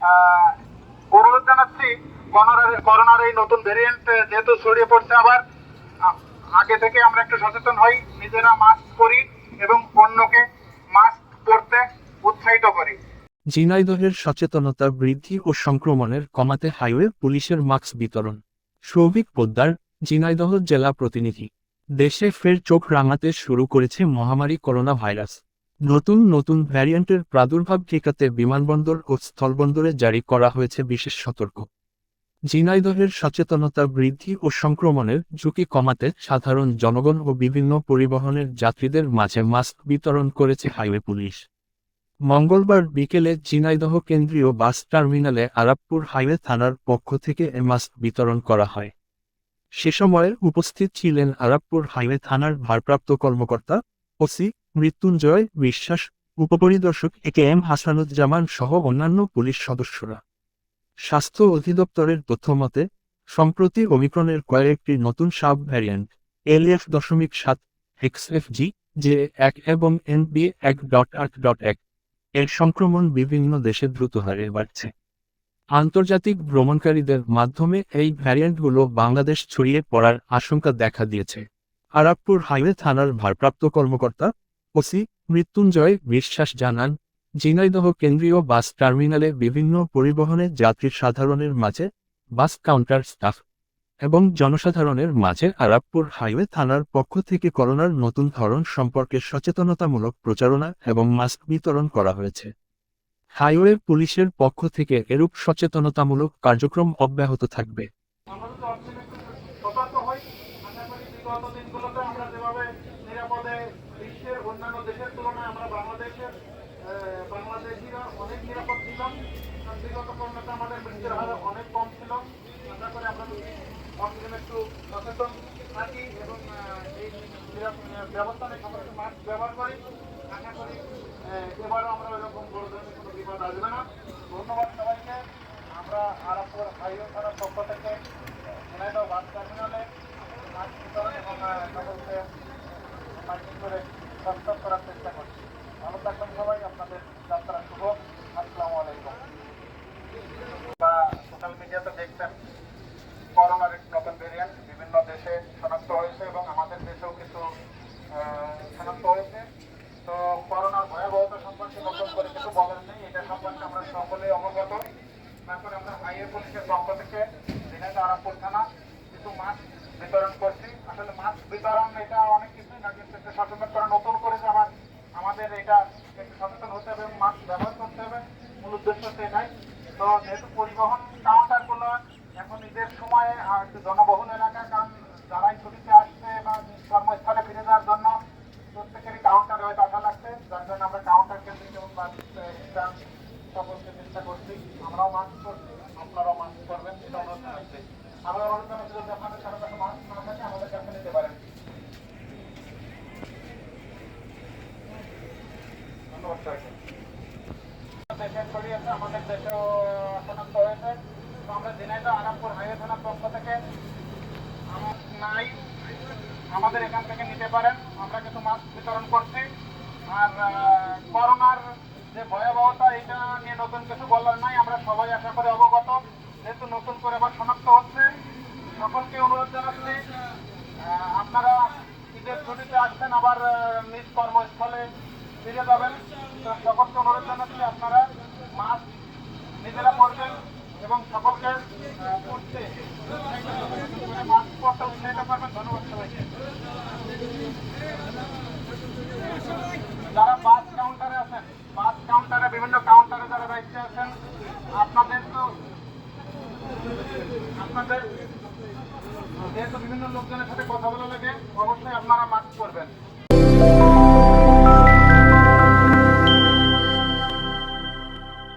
আহ, অনুরোধ জানাচ্ছি করোনার এই নতুন ভেরিয়েন্ট যেহেতু ছড়িয়ে পড়ছে আবার আগে থেকে আমরা একটু সচেতন হই নিজেরা মাস্ক পরি এবং অন্যকে মাস্ক পরতে উৎসাহিত করি। ঝিনাইদহের সচেতনতা বৃদ্ধি ও সংক্রমণের কমাতে হাইওয়ে পুলিশের মাস্ক বিতরণ। সৌভিক পোদ্দার ঝিনাইদহ জেলা প্রতিনিধি। দেশে ফের চোখ রাঙাতে শুরু করেছে মহামারী করোনা ভাইরাস নতুন নতুন ভ্যারিয়েন্টের প্রাদুর্ভাব ঠেকাতে বিমানবন্দর ও স্থলবন্দরে জারি করা হয়েছে বিশেষ সতর্ক। ঝিনাইদহের সচেতনতা বৃদ্ধি ও সংক্রমণের ঝুঁকি কমাতে সাধারণ জনগণ ও বিভিন্ন পরিবহনের যাত্রীদের মাঝে মাস্ক বিতরণ করেছে হাইওয়ে পুলিশ। মঙ্গলবার বিকেলে ঝিনাইদহ কেন্দ্রীয় বাস টার্মিনালে আরাপপুর হাইওয়ে থানার পক্ষ থেকে এ মাস্ক বিতরণ করা হয়। সে সময় উপস্থিত ছিলেন আরাপপুর হাইওয়ে থানার ভারপ্রাপ্ত কর্মকর্তা ওসি মৃত্যুঞ্জয় বিশ্বাস উপপরিদর্শক এ কে এম হাসানুজ্জামান সহ অন্যান্য পুলিশ সদস্যরা। স্বাস্থ্য অধিদপ্তরের তথ্যমতে, সম্প্রতি ওমিক্রনের কয়েকটি নতুন সাব ভ্যারিয়েন্ট এল এফ দশমিক সাত এক্সএফজি জে এক এবং এনবি এক ডট আট ডট এক, এর সংক্রমণ বিভিন্ন দেশে দ্রুত হারে বাড়ছে। আন্তর্জাতিক ভ্রমণকারীদের মাধ্যমে এই ভ্যারিয়েন্টগুলো বাংলাদেশ ছড়িয়ে পড়ার আশঙ্কা দেখা দিয়েছে। আরাকপুর হাইওয়ে থানার ভারপ্রাপ্ত কর্মকর্তা ওসি, মৃত্যুঞ্জয় বিশ্বাস জানান, ঝিনাইদহ কেন্দ্রীয় বাস টার্মিনালে বিভিন্ন পরিবহনের যাত্রী সাধারণের মাঝে বাস কাউন্টার স্টাফ এবং জনসাধারণের মাঝে আরাকপুর হাইওয়ে থানার পক্ষ থেকে করোনার নতুন ধরন সম্পর্কে সচেতনতামূলক প্রচারণা এবং মাস্ক বিতরণ করা হয়েছে। হাইওয়ে পুলিশের পক্ষ থেকে এরূপ সচেতনতামূলক কার্যক্রম অব্যাহত থাকবে। আমরা যদি অর্থনৈতিক সতর্ক হই আশা করি বিগত দিনগুলোতে আমরা যেভাবে নিরাপদে বিশ্বের অন্যান্য দেশের তুলনায় আমরা বাংলাদেশের বাংলাদেশিরা অনেক নিরাপদ ছিলাম। বিগত করোনাতে আমাদের মৃত্যুর হার অনেক কম ছিল। আশা করি আমরা যদি অক্সিজেন একটু সচেতন থাকি এবং এই ব্যবস্থা নিয়ে সবাইকে মাস্ক ব্যবহার করি। আশা করি এবারও আমরা ওইরকম বড় ধরনের কোনো বিপদ আসবে না। ধন্যবাদ সবাইকে। আমরা আরামপুর হাইওয়ে থানার পক্ষ থেকে ঝিনাইদহ বাস টার্মিনালে মাস্ক বিতরণ এবং সকলকে মাইকিং করে সচেতন করার চেষ্টা করছি ভালো থাকবেন সবাই আপনাদের যাত্রা শুভ আসসালামু আলাইকুম বা সোশ্যাল দেখছেন করোনার নতুন ভেরিয়েন্ট বিভিন্ন দেশে শনাক্ত হয়েছে এবং আমাদের দেশেও কিছু শনাক্ত হয়েছে। তো করোনার ভয়াবহতা সম্পর্কে নতুন করে কিছু বলার নেই, এটা সম্পর্কে আমরা সকলে অবগত। তারপরে আমরা হাইওয়ে পুলিশের পক্ষ থেকে ঝিনাইদহ আরামপুর থানা কিছু মাস্ক বিতরণ করছি। আসলে মাস্ক বিতরণ এটা অনেক কিছুই না, কিন্তু একটু সচেতন করা, নতুন করে আমার, আমাদের এটা একটু সচেতন হতে হবে মাস্ক ব্যবহার করতে হবে। মূল উদ্দেশ্য সেটাই তো যেহেতু পরিবহন কাউন্টারগুলো এখন ঈদের সময়ে আর জনবহুল এলাকা, কারণ যারাই ছুটিতে আসছে বা কর্মস্থলে ফিরে যাওয়ার জন্য প্রত্যেকেরই কাউন্টারে হয়তো আসা লাগছে। যার জন্য আমরা কাউন্টার কেন্দ্রিক এবং সকলকে চেষ্টা করছি। আমরাও মাস্ক করছি, আপনারাও মাস্ক করবেন, এটা অনুরোধ জানাচ্ছি আমরা অনুরোধ জানাচ্ছি যদি আপনাদের সাথে কাছে মাস্ক না থাকে আমাদের কাছে নিতে পারেন। ধন্যবাদ সবাইকে আমাদের দেশেও শনাক্ত হয়েছে। তো আমরা ঝিনাইদহ আরামপুর হাইওয়ে থানার পক্ষ থেকে নাই। আমাদের এখান থেকে নিতে পারেন। আমরা কিন্তু মাস্ক বিতরণ করছি। আর করোনার যে ভয়াবহতা, এটা নিয়ে নতুন কিছু বলার নাই। আমরা সবাই আশা করে অবগত। যেহেতু নতুন করে আবার শনাক্ত হচ্ছে, সকলকে অনুরোধ জানাচ্ছি আপনারা ঈদের ছুটিতে আসছেন আবার নিজ কর্মস্থলে ফিরে যাবেন। তো সকলকে অনুরোধ জানাচ্ছি আপনারা মাস্ক নিজেরা পরবেন। এবং সকলকে পরতে মাস্ক পরতে উৎসাহিত করবেন। ধন্যবাদ যারা বাস কাউন্টারে আছেন, বাস কাউন্টারে বিভিন্ন কাউন্টারে যারা দায়িত্বে আছেন, আপনাদের তো আপনাদের, যেহেতু বিভিন্ন লোকজনের সাথে কথা বলা লাগে, অবশ্যই আপনারা মাস্ক করবেন